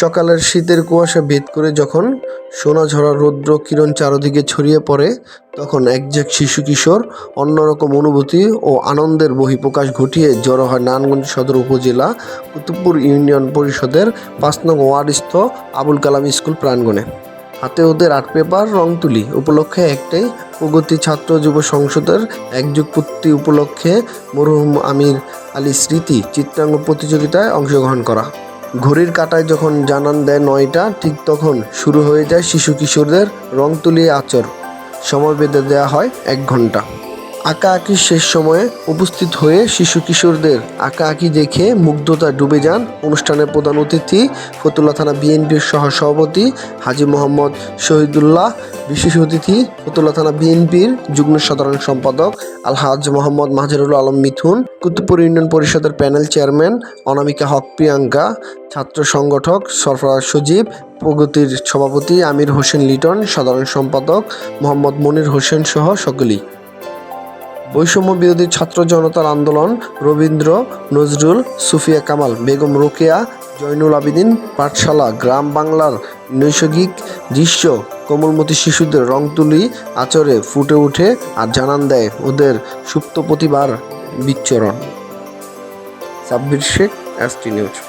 সকালের শীতের কুয়াশা ভেদ করে যখন সোনাঝরা রৌদ্র কিরণ চারদিকে ছড়িয়ে পড়ে, তখন একঝাঁক শিশু কিশোর অন্যরকম অনুভূতি ও আনন্দের বহিঃপ্রকাশ ঘটিয়ে জড়ো হয় নারায়ণগঞ্জ সদর উপজেলা কুতুবপুর ইউনিয়ন পরিষদের পাঁচ নং ওয়ার্ডস্থ আবুল কালাম স্কুল প্রাঙ্গণে। হাতে ওদের আর্ট পেপার, রং তুলি উপলক্ষে একটাই প্রগতি ছাত্র যুব সংসদের একযুগ পূর্তি উপলক্ষে মরহুম আমির আলী স্মৃতি চিত্রাঙ্গ প্রতিযোগিতায় অংশগ্রহণ করা। ঘড়ির কাঁটায় যখন জানান দেয় নয়টা, ঠিক তখন শুরু হয়ে যায় শিশু কিশোরদের রং তুলিয়ে আচর। সময় বেঁধে দেওয়া হয় এক ঘণ্টা আঁকা আঁকির শেষ সময়ে উপস্থিত হয়ে শিশু কিশোরদের আঁকা আঁকি দেখে মুগ্ধতা ডুবে যান অনুষ্ঠানের প্রধান অতিথি ফতুল্লা থানা বিএনপির সহ সভাপতি হাজি মোহাম্মদ শহীদুল্লাহ। বিশেষ অতিথি ফতুল্লা থানা বিএনপির যুগ্ম সাধারণ সম্পাদক আলহাজ মোহাম্মদ মাজারুল আলম মিথুন, কুতুবপুর ইউনিয়ন পরিষদের প্যানেল চেয়ারম্যান অনামিকা হক প্রিয়াঙ্কা, ছাত্র সংগঠক সরফরাজ সজীব, প্রগতির সভাপতি আমির হোসেন লিটন, সাধারণ সম্পাদক মোহাম্মদ মনির হোসেন সহ সকলেই। বৈষম্য বিরোধী ছাত্র জনতার আন্দোলন রবীন্দ্র নজরুল সুফিয়া কামাল, বেগম রোকেয়া, জয়নুল আবিদিন, পাঠশালা, গ্রাম বাংলার নৈসর্গিক দৃশ্য, কোমলমতি শিশুদের রং তুলি আচরে ফুটে ওঠে আর জানান দেয় ওদের সুপ্ত প্রতিভার বিচ্চরণ Sabbir Sheikh, S T news.